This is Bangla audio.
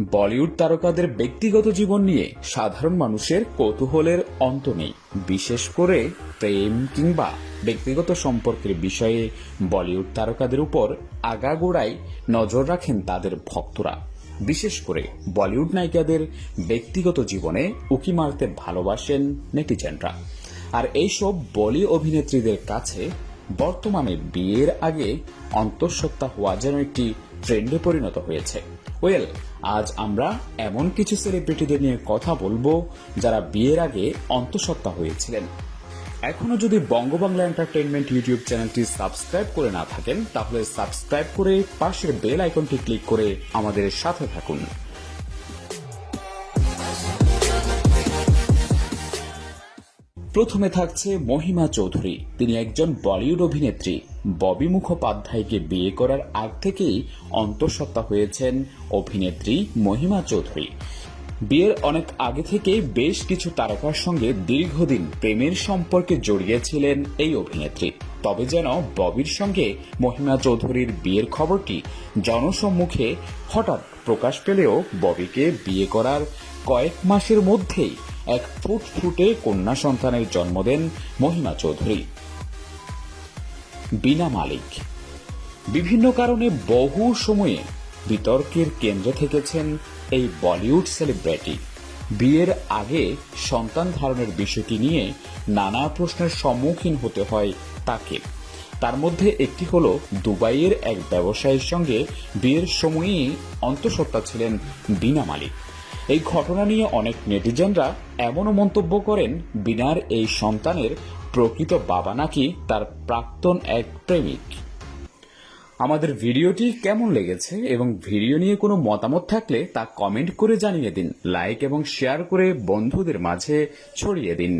বলিউড তারকাদের ব্যক্তিগত জীবন নিয়ে সাধারণ মানুষের কৌতূহলের অন্ত নেই। বিশেষ করে প্রেম কিংবা ব্যক্তিগত সম্পর্কের বিষয়ে বলিউড তারকাদের উপর আগাগোড়াই নজর রাখেন তাদের ভক্তরা। বিশেষ করে বলিউড নায়িকাদের ব্যক্তিগত জীবনে উকি মারতে ভালোবাসেন নেটিজেনরা। আর এইসব বলি অভিনেত্রীদের কাছে বর্তমানে বিয়ের আগে অন্তঃসত্ত্বা হওয়া যেন একটি ট্রেন্ডে পরিণত হয়েছে। ওয়েল আজ আমরা এমন কিছু সেলিব্রিটিদের নিয়ে কথা বলব যারা বিয়ের আগে অন্তঃসত্ত্বা হয়েছিলেন। এখনও যদি বঙ্গবাংলা এন্টারটেনমেন্ট ইউটিউব চ্যানেলটি সাবস্ক্রাইব করে না থাকেন, তাহলে সাবস্ক্রাইব করে পাশের বেল আইকনটি ক্লিক করে আমাদের সাথে থাকুন। প্রথমে থাকছে মহিমা চৌধুরী। তিনি একজন বলিউড অভিনেত্রী। ববি মুখোপাধ্যায়কে বিয়ে করার আগ থেকেই অন্তঃসত্ত্বা হয়েছেন অভিনেত্রী মহিমা চৌধুরী। বিয়ের অনেক আগে থেকে বেশ কিছু তারকার সঙ্গে দীর্ঘদিন প্রেমের সম্পর্কে জড়িয়েছিলেন এই অভিনেত্রী। তবে যেন ববির সঙ্গে মহিমা চৌধুরীর বিয়ের খবরটি জনসম্মুখে হঠাৎ প্রকাশ পেলেও ববিকে বিয়ে করার কয়েক মাসের মধ্যেই এক ফুট ফুটে কন্যা সন্তানের জন্ম দেন মহিমা চৌধুরী। বিনা মালিক। বিভিন্ন কারণে বহু সময়ে বিতর্কের কেন্দ্রে থেকেছেন এই বলিউড সেলিব্রিটি। বিয়ের আগে সন্তান ধারণের বিষয়টি নিয়ে নানা প্রশ্নের সম্মুখীন হতে হয় তাকে। তার মধ্যে একটি হল, দুবাইয়ের এক ব্যবসায়ীর সঙ্গে বিয়ের সময়ই অন্তঃসত্ত্বা ছিলেন বিনা মালিক। এই ঘটনা নিয়ে অনেক নেটিজেনরা এমনও মন্তব্য করেন, বিনার এই সন্তানের প্রকৃত বাবা নাকি তার প্রাক্তন এক প্রেমিক। আমাদের ভিডিওটি কেমন লেগেছে এবং ভিডিও নিয়ে কোনো মতামত থাকলে তা কমেন্ট করে জানিয়ে দিন, লাইক এবং শেয়ার করে বন্ধুদের মাঝে ছড়িয়ে দিন।